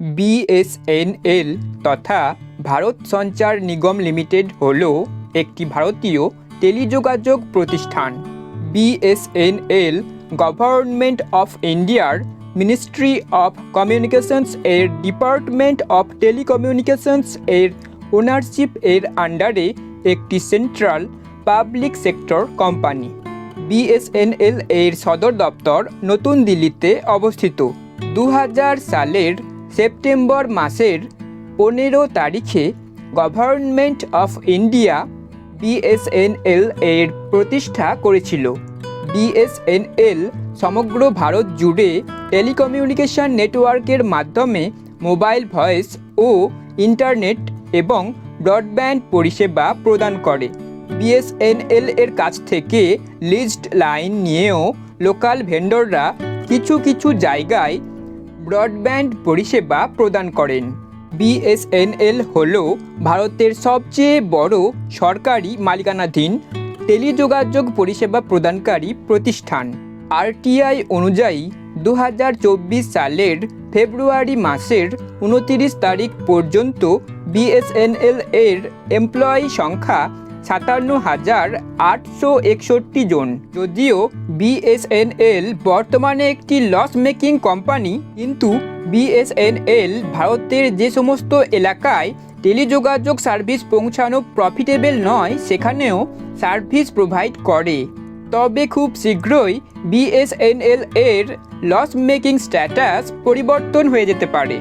BSNL তথা ভারত সঞ্চার নিগম limited হল একটি ভারতীয় টেলিযোগাযোগ প্রতিষ্ঠান। বিএসএনএল গভর্নমেন্ট অফ ইন্ডিয়ার মিনিস্ট্রি অফ কমিউনিকেশনস এর ডিপার্টমেন্ট অফ টেলিকমিউনিকেশনস এর ওনারশিপ এর আন্ডারে একটি central public sector company. BSNL এর সদর দপ্তর নতুন দিল্লিতে অবস্থিত। দু হাজার সালের সেপ্টেম্বর মাসের পনেরো তারিখে গভর্নমেন্ট অফ ইন্ডিয়া বিএসএনএল এর প্রতিষ্ঠা করেছিল। বিএসএনএল সমগ্র ভারত জুড়ে টেলিকমিউনিকেশন নেটওয়ার্কের মাধ্যমে মোবাইল ভয়েস ও ইন্টারনেট এবং ব্রডব্যান্ড পরিষেবা প্রদান করে। বিএসএনএল এর কাছ থেকে লিজড লাইন নিয়েও লোকাল ভেন্ডররা কিছু কিছু জায়গায় ব্রডব্যান্ড পরিষেবা প্রদান করেন। বিএসএনএল হল ভারতের সবচেয়ে বড় সরকারি মালিকানাধীন টেলিযোগাযোগ পরিষেবা প্রদানকারী প্রতিষ্ঠান আরটিআই অনুযায়ী দু হাজার চব্বিশ সালের ফেব্রুয়ারি মাসের উনতিরিশ তারিখ পর্যন্ত বিএসএনএল এর এমপ্লয়ি সংখ্যা সাতান্ন হাজার আটশো একষট্টি জন। যদিও বিএসএনএল বর্তমানে একটি লস মেকিং কোম্পানি কিন্তু বিএসএনএল ভারতের যে সমস্ত এলাকায় টেলিযোগাযোগ সার্ভিস পৌঁছানো প্রফিটেবল নয়, সেখানেও সার্ভিস প্রোভাইড করে। তবে খুব শীঘ্রই বিএসএনএল এর লস মেকিং স্ট্যাটাস পরিবর্তন হয়ে যেতে পারে।